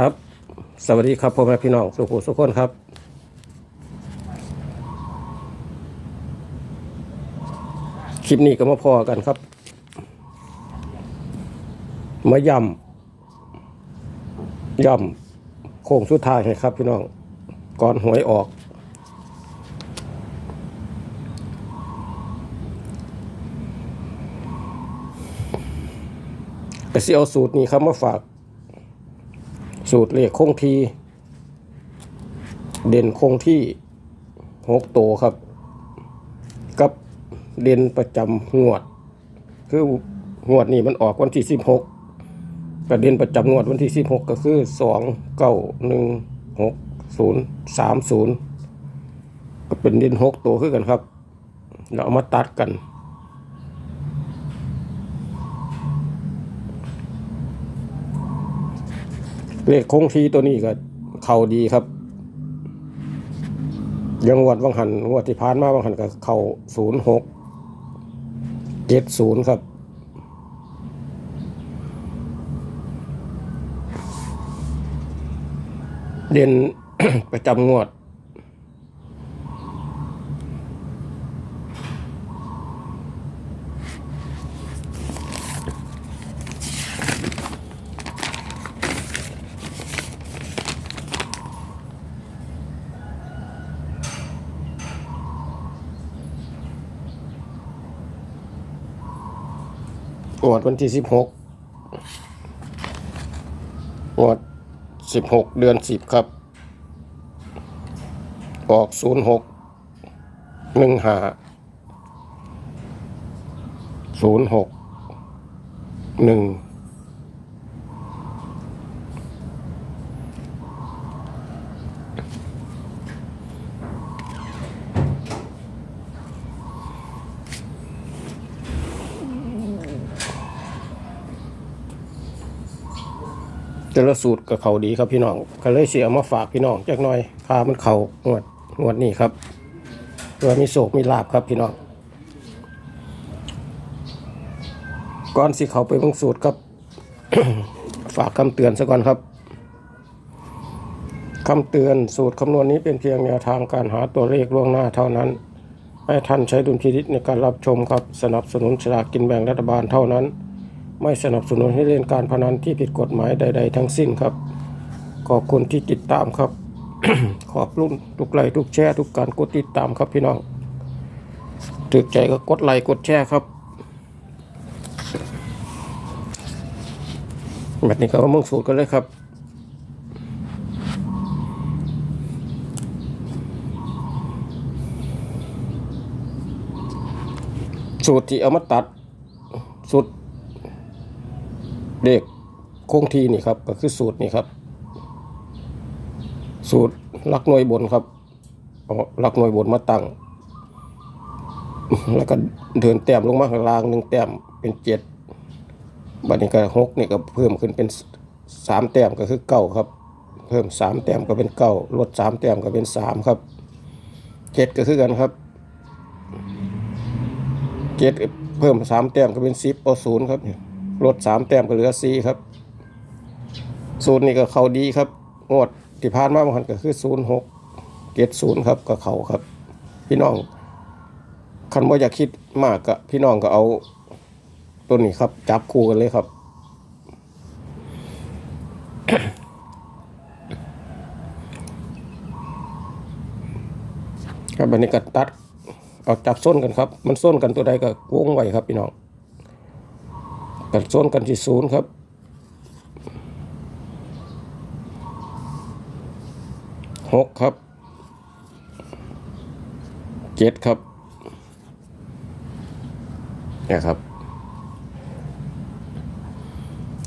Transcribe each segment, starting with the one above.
ครับ สวัสดีครับพ่อแม่พี่น้องสุขุสุขคนครับ คลิปนี้ก็มาพอกันครับ มาย่ำย่ำโค้งสุดท้ายให้ครับ พี่น้องก่อนหวยออกก็สิเอาสูตรนี้ครับมาฝาก สูตรเลขคงที่เด่นคงที่หกตัวครับ กับเด่นประจำงวด คืองวดนี้มันออกวันที่สิบหกประเด็นประจำงวดวันที่สิบหกก็คือสองเก้าหนึ่งหกศูนย์สามศูนย์ก็เป็นเด่นหกตัวคือกันครับ เราเอามาตัดกัน เลขคงทีตัวนี้ก็เข่าดีครับ ยังงวดวังหันงวดที่ผ่านมาวังหันก็เข่าศูนย์หกเจ็ดศูนย์ครับเด่นประจำงวด วันที่สิบหกงวดสิบหกเดือนสิบครับ ออกศูนย์หกหนึ่งหาศูนย์หกหนึ่ง แต่ละสูตรกับเขาดีครับพี่น้องก็เลยเสียมาฝากพี่น้องจักหน่อยพามันเขางวดงวดนี้ครับเพื่อมีโศกมีลาบครับพี่น้องก่อนสิเขาไปบางสูตรครับ ฝากคำเตือนซะก่อนครับคำเตือนสูตรคำนวณนี้เป็นเพียงแนวทางการหาตัวเลขล่วงหน้าเท่านั้นให้ท่านใช้ดุลพินิจในการรับชมครับ สนับสนุนฉลากกินแบ่งรัฐบาลเท่านั้น ไม่สนับสนุนให้เล่นการพนันที่ผิดกฎหมายใด ๆ ทั้งสิ้นครับ ขอบคุณที่ติดตามครับ ขอบรุ่นทุกไลค์ทุกแชร์ทุกการกดติดตามครับพี่น้องถึกใจก็กดไลค์กดแชร์ครับแบบนี้ก็มามุ่งสูตรกันเลยครับสูตรที่เอามาตัดสูตร เด็กคงทีนี่ครับ ก็คือสูตรนี่ครับ สูตรลักหน่วยบนครับเอาลักหน่วยบนมาตั้ง แล้วก็เดินแต้มลงมาข้างล่างหนึ่งแต้มเป็นเจ็ดบัดนี้ก็หกนี่ก็เพิ่มขึ้นเป็นสามแต้มก็คือเก้าครับ เพิ่มสามแต้มก็เป็นเก้าลดสามแต้มก็เป็นสามครับเจ็ดก็คือกันครับเจ็ดเพิ่มสามแต้มก็เป็นสิบเอาศูนย์ครับเนี่ย ลดสามแต้มก็เหลือสี่ครับศูนย์นี่ก็เขาดีครับ งวดที่ผ่านมาบางคันก็คือศูนย์หกเจ็ดศูนย์ครับก็เขาครับ พี่น้องคันว่าอยากคิดมากก็พี่น้องก็เอาตัวนี้ครับ จับคู่กันเลยครับครับอันนี้ก็ตัด เอาจับส้นกันครับ มันส้นกันตัวใดก็วงไว้ครับพี่น้อง กันโซนกันที่ศูนย์ครับหกครับเจ็ดครับเนี่ยครับ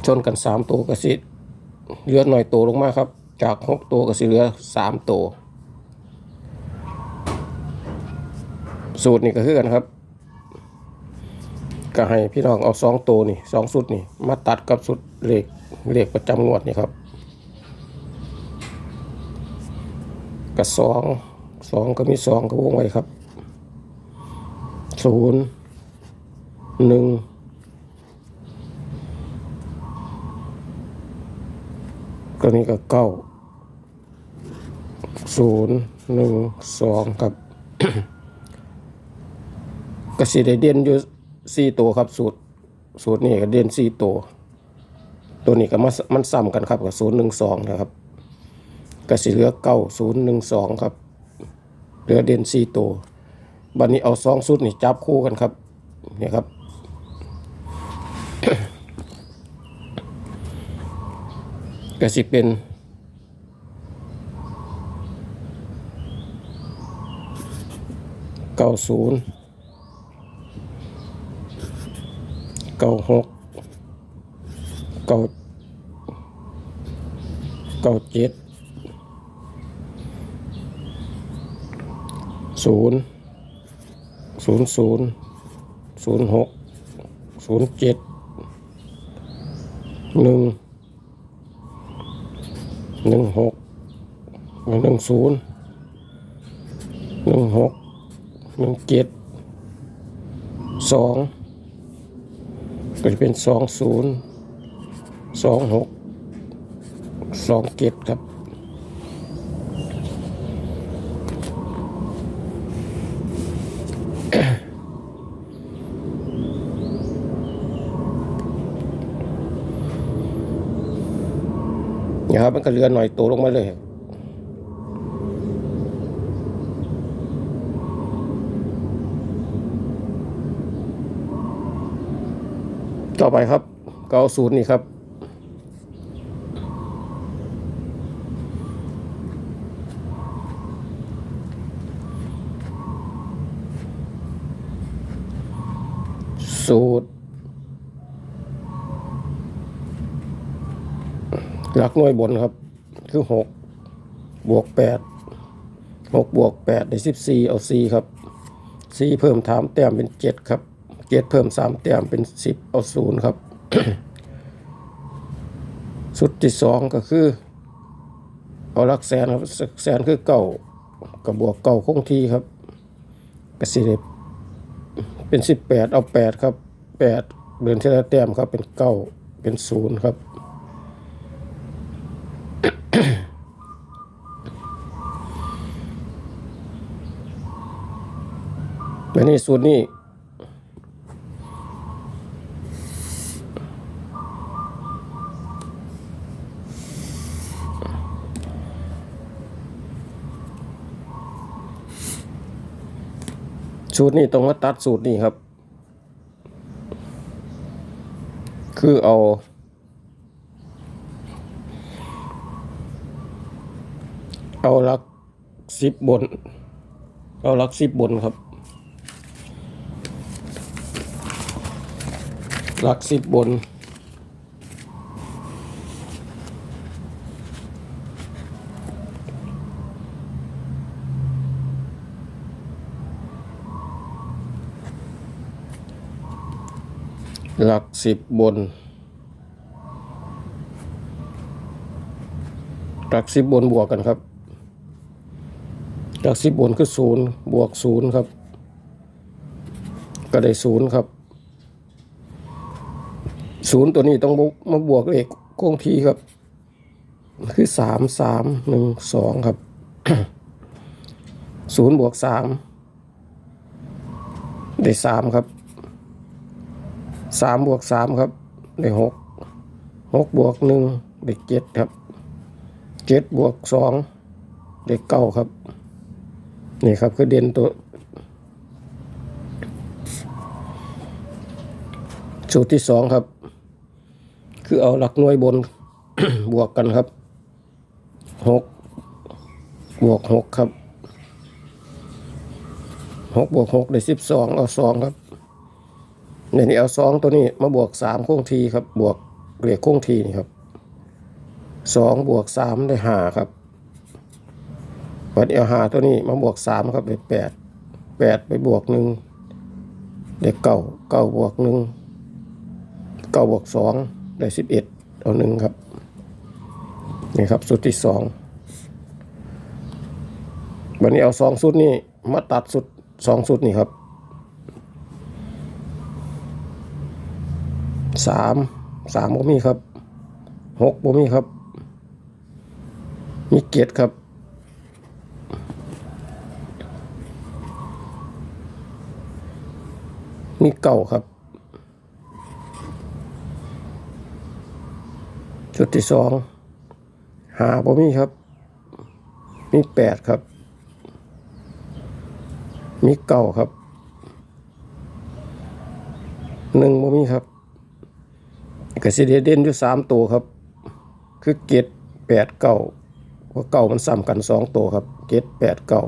ชนกันสามตัวก็สิเหลือหน่อยตัวลงมาครับ จากหกตัวก็สิเหลือสามตัวสูตรนี่ก็คือกันครับ ก็ให้พี่น้องเอาสองตัวนี่สองสุดนี่ มาตัดกับสุดเหลขเหลขประจำงวดนี่ครับกับสองสองก็มีสองก็วงไว้ครับศูนย์หนึ่งก็นี้ก็เก้าศูนย์หนึ่งสองครับกสิได้เด่นอยู่ สี่ตัวครับ สูตร สูตรนี้ก็เด่นสี่ตัว ตัวนี้ก็มามันซ้ำกันครับกับศูนย์หนึ่งสองนะครับก็สิเหลือเก้าศูนย์หนึ่งสองครับ เหลือเด่นสี่ตัวบัดนี้เอาสองสูตรนี่จับคู่กันครับเนี่ยครับก็สิเป็นเก้าศูนย์ ก้าหกเก้าเก้าเจ็ดศูนย์ศูนย์ศูนย์ศูนย์หกศูนย์เจ็ดหนึ่งหนึ่งหกหนึ่งศูนย์หนึ่งหกหนึ่งเจ็ดสอง ก็จะเป็นสองศูนย์สองหกสองเจ็ดครับเนี่ยครับมันก็เรือหน่อยตัวลงมาเลย ต่อไปครับก็เอาสูตรนี่ครับ สูตร หลักหน่วยบนครับ คือหกบวกแปดหกบวกแปดได้สิบสี่เอาสี่ครับสี่เพิ่มถามแต้มเป็นเจ็ดครับ เจ็ดเพิ่มสามแต้มเป็นสิบเอาศูนย์ครับ สุดที่สองก็คือ เอาลักแสนครับแสนคือเก่ากับบวกเก่าคงที่ครับกสิเดเป็นสิบแปดเอาแปดครับแปดเดินทีละแต้มครับเป็นเก้าเป็นศูนย์ครับและนี่สูตรนี้ สูตรนี้ต้องมาตัดสูตรนี้ครับ คือเอา เอาลักสิบบน เอาลักสิบบนครับลักสิบบน หลักสิบบน หลักสิบบนบวกกันครับ หลักสิบบนคือศูนย์บวกศูนย์ครับ ก็ได้ศูนย์ครับศูนย์ตัวนี้ต้องมาบวกเลขคงที่ครับ คือสามสามหนึ่งสองครับศูนย์บวกสามได้สามครับ สามบวกสามครับ ได้หกหกบวกหนึ่งได้เจ็ดครับเจ็ดบวกสองได้เก้าครับ นี่ครับคือเด่นตัว สูตรที่สองครับ คือเอาหลักหน่วยบน บวกกันครับหกบวกหกครับหกบวกหกได้สิบสองเอาสองครับ ในนี้เอาสองตัวนี้มาบวกสามคงทีครับ บวกเลขคงทีนี่ครับสองบวกสามได้ห้าครับปัดเอาห้าตัวนี้มาบวกสามครับได้แปดแปดไปบวกหนึ่งได้เก้าเก้าบวกหนึ่งเก้าบวกสองได้สิบเอ็ดเอาหนึ่งครับนี่ครับสุดที่สองวันนี้เอาสองสุดนี่มาตัดสุดสองสุดนี่ครับ สามสามบ่มีครับหกบ่มีครับ มีเกียรติครับมีเก่าครับชุดที่สองหาบ่มีครับ มีแปดครับ มีเก่าครับหนึ่งบ่มีครับ กสิเดเด่นอยู่สามตัวครับ คือเกตแปดเก่าเพราะเก่ามันซ้ำกันสองตัวครับ เกตแปดเก่า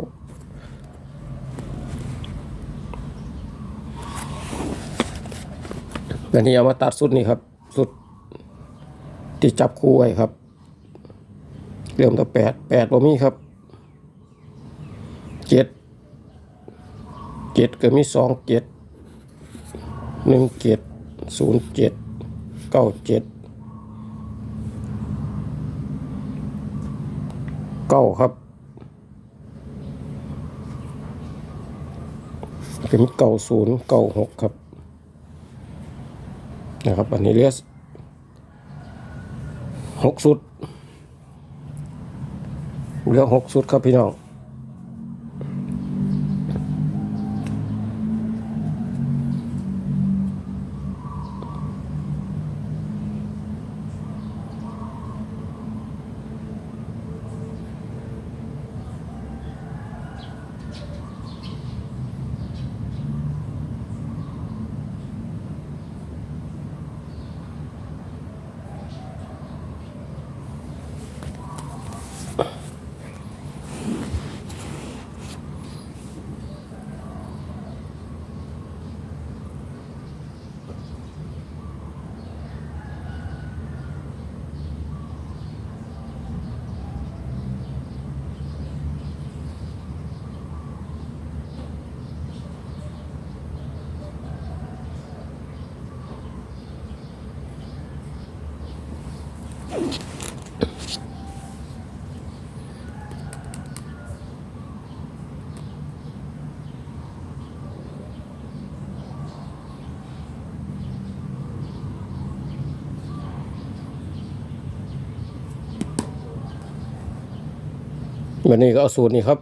อันนี้เอามาตัดสุดนี่ครับ สุดที่จับคู่ไว้ครับ เริ่มตั้งแปดแปดบ่มีครับเจ็ดเจ็ดก็มีสองเจ็ดหนึ่งเจ็ดศูนย์เจ็ด เก้าเจ็ดเก้าครับก็มีเก้าศูนย์เก้าหกครับ นะครับ อันนี้เรียกหกสุดเหลือหกสุดครับพี่น้อง วันนี้ก็เอาสูตรนี้ครับ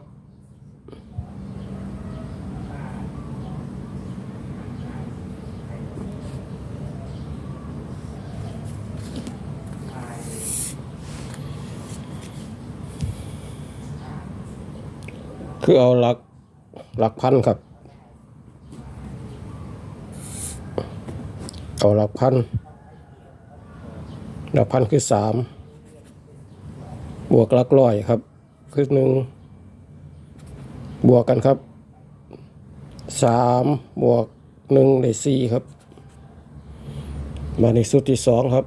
คือเอาหลักหลักพันครับ เอาหลักพันหลักพันคือสามบวกหลักร้อยครับ คือหนึ่งบวกกันครับสามบวกหนึ่งได้สี่ครับ มาในสุดที่สองครับ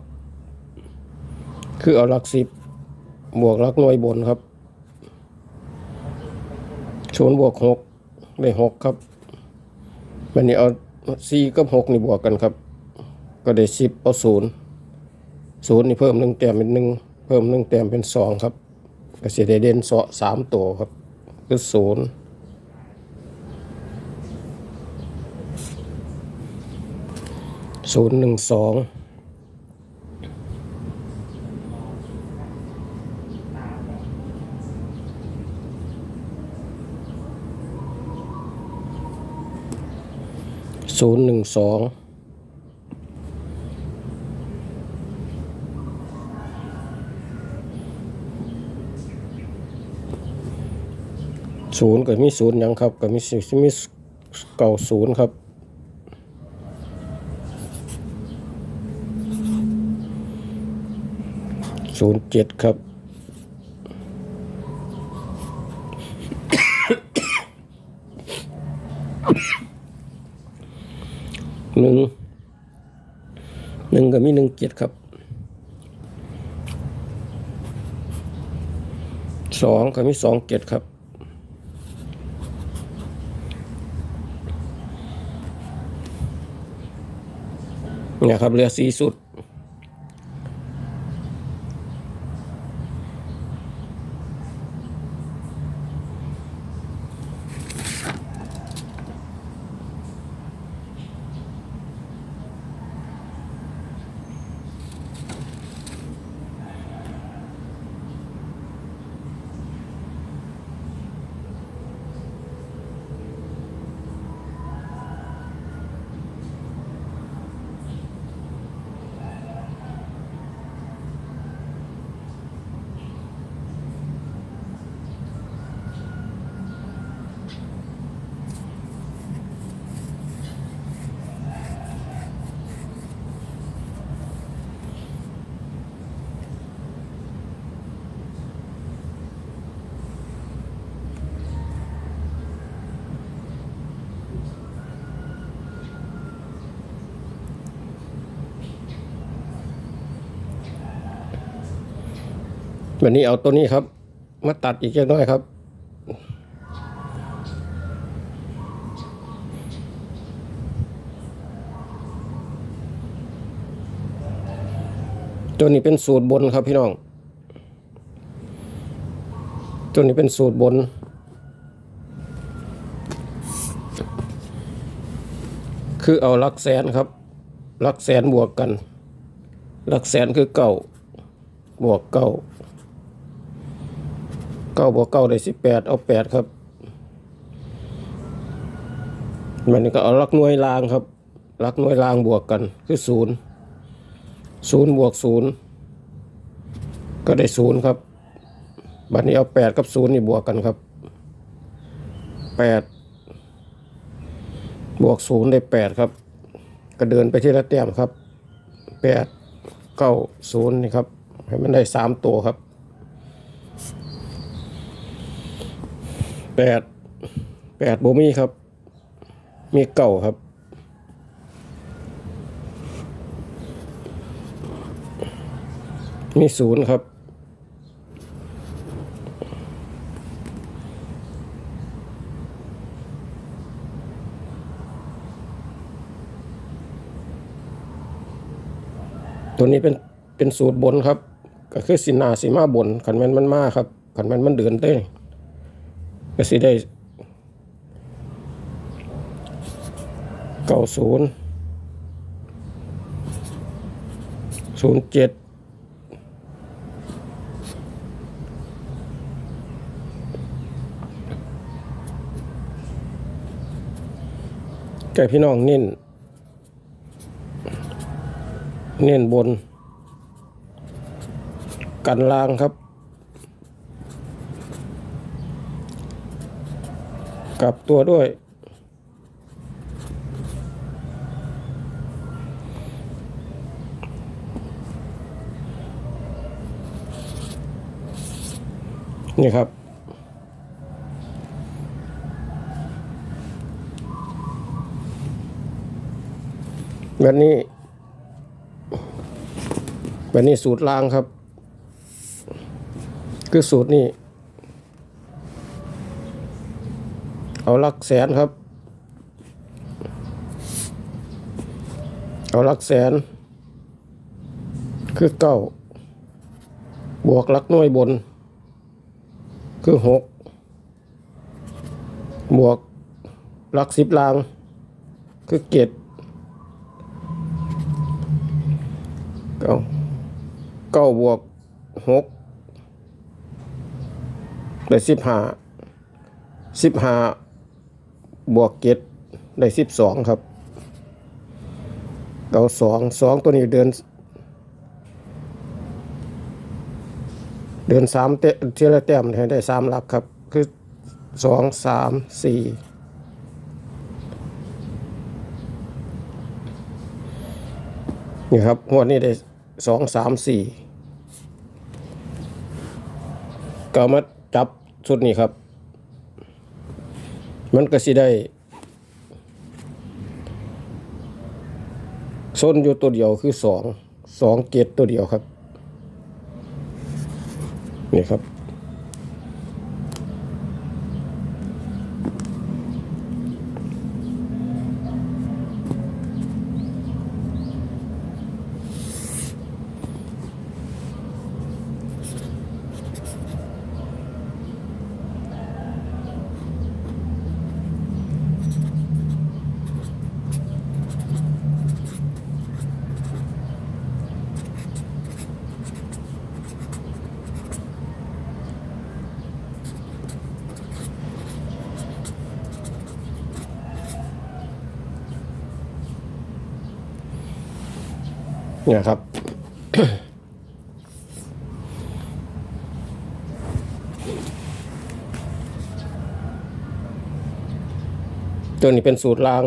คือเอาหลักสิบบวกหลักหน่วยบนครับศูนย์บวกหกได้หกครับวันนี้เอาสี่กับหกนี่บวกกันครับ ก็ได้สิบเอาศูนย์ศูนย์นี่เพิ่มหนึ่งแต้มเป็นหนึ่งเพิ่มหนึ่งแต้มเป็นสองครับ ก็เสียได้เด่นสอสามตัวครับคือศูนย์ศูนย์หนึ่งสองศูนย์หนึ่งสอง ศูนย์ก็มีศูนย์ยังครับก็มีสิมีเก่าศูนย์ครับศูนย์เจ็ดครับหนึ่งหนึ่งก็มีหนึ่งเจ็ดครับสองก็มีสองเจ็ดครับ เนะครับเรือสีสุด วันนี้เอาตัวนี้ครับ มาตัดอีกเล็กน้อยครับตัวนี้เป็นสูตรบนครับพี่น้อง ตัวนี้เป็นสูตรบน คือเอาลักแสนครับ ลักแสนบวกกัน ลักแสนคือเก้าบวกเก้า ก้าบวกเก้าได้สิบแปดเอาแปดครับ มันก็เอาลักหน่วยรางครับลักหน่วยรางบวกกันคือศูนย์ศูนย์บวกศูนย์ก็ได้ศูนย์ครับ บัดนี้เอาแปดกับศูนย์นี่บวกกันครับแปดบวกศูนย์ได้แปดครับ ก็เดินไปที่ละแต้มครับแปดเก้าศูนย์นี่ครับ ให้มันได้สามตัวครับ แปดแปดโบมี่ครับ มีเก้าครับ มีศูนย์ครับ ตัวนี้เป็นเป็นสูตรบนครับ ก็คือสินนาสีมาบนขันแมนมันมาครับขันแมนมันเดินเต้ ก็สิได้เก้าศูนย์ศูนย์เจ็ดแก่พี่น้องเน้น เน้นบน กันล่างครับ กลับตัวด้วย นี่ครับวันนี้วันนี้สูตรล่างครับ คือสูตรนี้ เอาหลักแสนครับ เอาหลักแสน คือเก้าบวกหลักหน่วยบน คือหกบวกหลักสิบลาง คือเจ็ดเก้าเก้าบวกหกได้สิบห้าสิบห้า บวกเจ็ดได้สิบสองครับเก้าสองสองตัวนี้เดิน เดินสามเตะเทละแต้มให้ได้สามหลักครับ คือสองสามสี่นี่ครับงวดนี้ได้สองสามสี่ก็มาจับชุดนี้ครับ มันก็สิได้ส้นอยู่ตัวเดียวคือสองสองเกตตัวเดียวครับ นี่ครับ เนี่ยครับ ตัวนี้เป็นสูตรลาง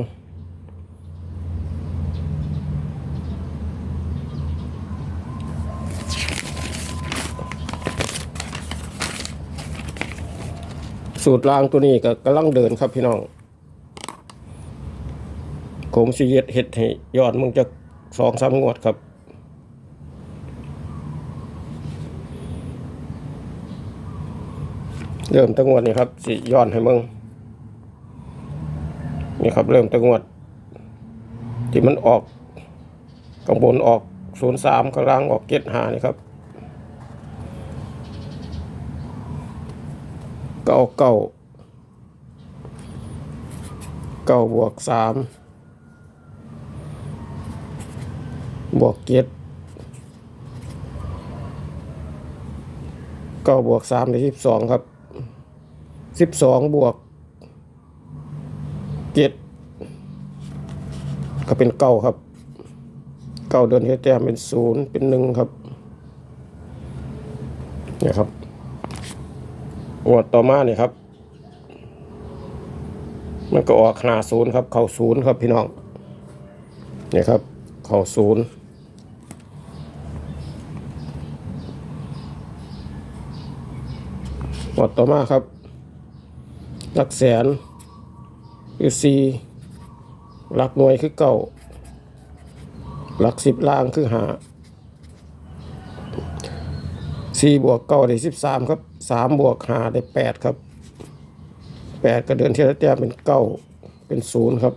สูตรลางตัวนี้ก็กำลังเดินครับพี่น้องผมสิเฮ็ดเฮ็ดให้ยอดมึงจะ สองสามงวดครับ เริ่มตั้งงวดนี่ครับสิย้อนให้มึงนี่ครับเริ่มตั้งงวด ที่มันออกข้างบนออกศูนย์สามข้างล่างออกเจ็ดหานี่ครับเก้าเก้าเก้าบวกสาม บวกเจ็ดเก้าบวกสามได้สิบสองครับสิบสองบวกเจ็ดก็เป็นเก้าครับเก้าเดินแค่แต้มเป็นศูนย์เป็นหนึ่งครับเนี่ยครับงวดต่อมาเนี่ยครับ มันก็ออกหาศูนย์ครับ เข่าศูนย์ครับพี่น้องเนี่ยครับ เข่าศูนย์ งวดต่อมาครับ หลักแสนคือสี่หลักหน่วยคือเก้าหลักสิบล่างคือหาสี่บวกเก้าได้สิบสามครับสามบวกหาได้แปดครับแปดก็เดินเทีละแต้มเป็นเก้าเป็นศูนย์ครับ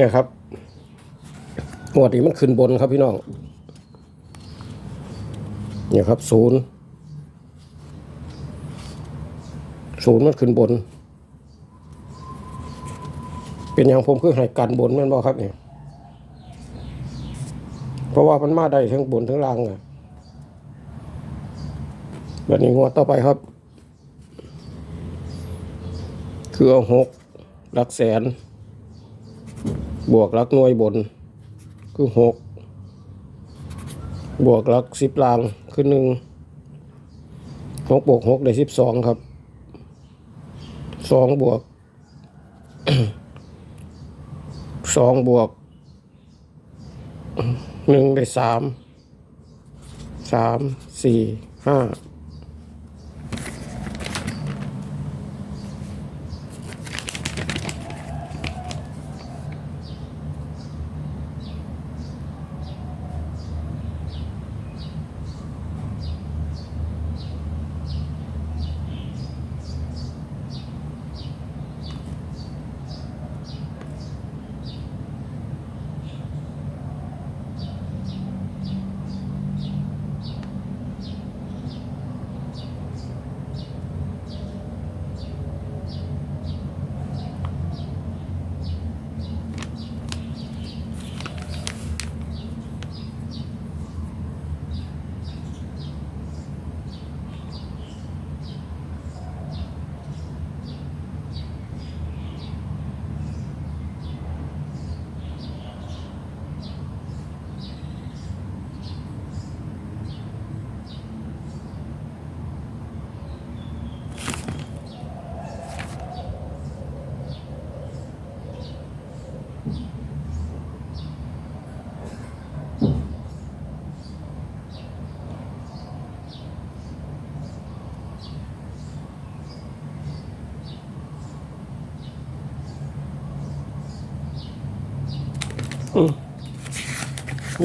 เนี่ยครับหมวดนี้มันขึ้นบนครับพี่น้อง เนี่ยครับศูนย์ศูนย์มันขึ้นบน เป็นอย่างผมคือให้กันบนแม่นบ่ครับเนี่ยเพราะว่ามันมาได้ทั้งบนทั้งล่างอะแบบนี้งวดต่อไปครับ คือเอาหกหลักแสน บวกลักหน่วยบน คือหกบวกลักสิบลางคือหนึ่งหกบวกหกได้สิบสองครับสองบวกสองบวกหนึ่งได้สามสามสี่ห้า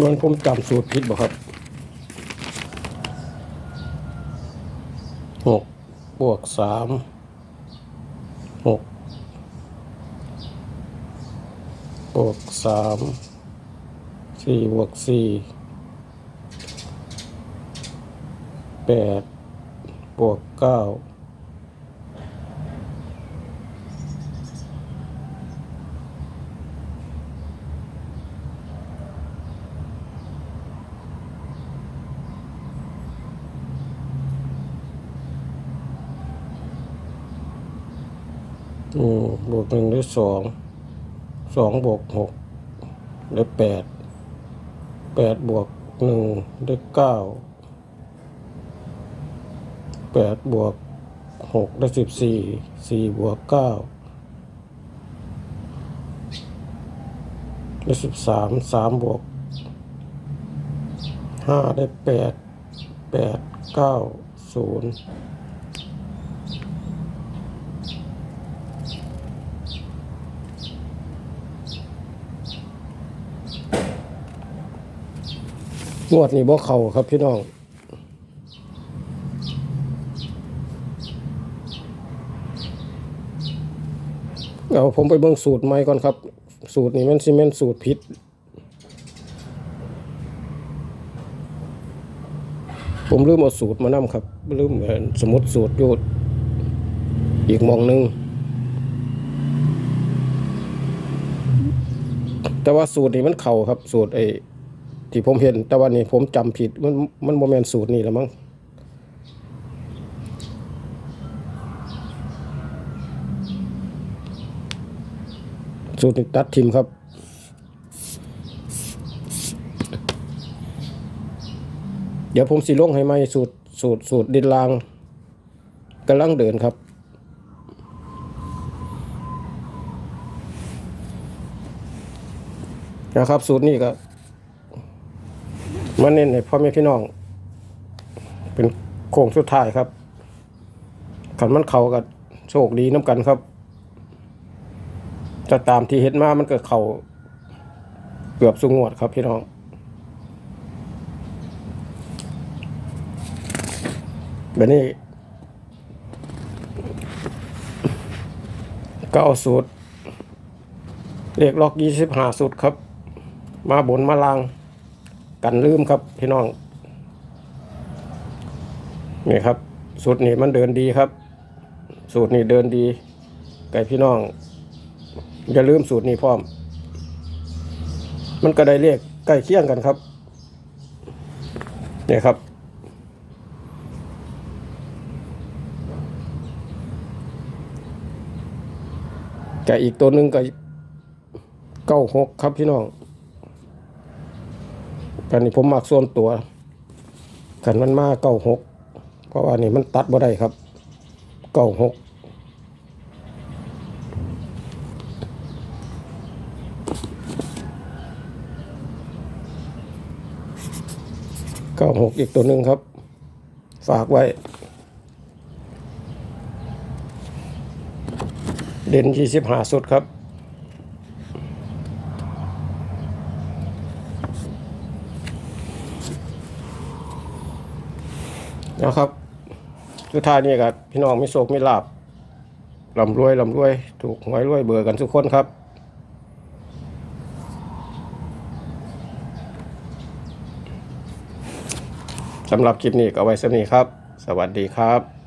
มันผมจำสูตรผิดบ่ครับหกบวกสามหกบวกสามสี่บวกสี่แปดบวกเก้า อืมบวกหนึ่งได้สองสองบวกหกได้แปดแปดบวกหนึ่งได้เก้าแปดบวกหกได้สิบสี่สี่บวกเก้าได้สิบสามสามบวกห้าได้แปดแปดเก้าศูนย์ งวดนี้บ่เข้าครับพี่น้องเอาผมไปเบิ่งสูตรใหม่ก่อนครับ สูตรนี้มันซีเมนสูตรผิดผมลืมเอาสูตรมานํครับลืมเอ่อสมุดสูตรอยู่อีกมองหนึงแต่ว่าสูตรนี้มันเข่าครับ สูตรไอ ที่ผมเห็น แต่วันนี้ผมจำผิด มันมันโมเมนสูตรนี่แล้วมั้งสูตรตัดทิมครับเดี๋ยวผมสิลงให้ไหมสูตรสูตรสูตรดินลางกำลังเดินครับ นะครับ สูตรนี้ก็ มาเน้นให้พ่อแม่พี่น้อง เป็นโค้งสุดท้ายครับขันมันเขากับโชคดีน้ำกันครับจะตามที่เห็นมามันเก็เขาเกือบสุงวดครับพี่น้องแบบนี้ ก็เอาสูตรเรียกล็อกยี่สิบห้าสูตรครับ มาบนมาลาง กันลืมครับพี่น้องนี่ครับ สูตรนี้มันเดินดีครับ สูตรนี้เดินดีไก่พี่น้องอย่าลืมสูตรนี้พร้อม มันก็ได้เรียกใกล้เคียงกันครับนี่ครับแกอีกตัวหนึ่งก็เก้าหกครับพี่น้อง กันนี้ผมมักส่วนตัวกันมันมาเก้าหกเพราะว่านี่มันตัดบ่ได้ครับเก้าหกเก้าหกอีกตัวหนึ่งครับ ฝากไว้ เด่นยี่สิบห้าสุดครับ นะครับสุดท้ายนี่ครับพี่น้องไม่โศกไม่ลาบลำรวยลำรวย ถูกหวยรวยเบื่อกันทุกคนครับสำหรับคลิปนี้ก็เอาไว้สำนี้ครับ สวัสดีครับ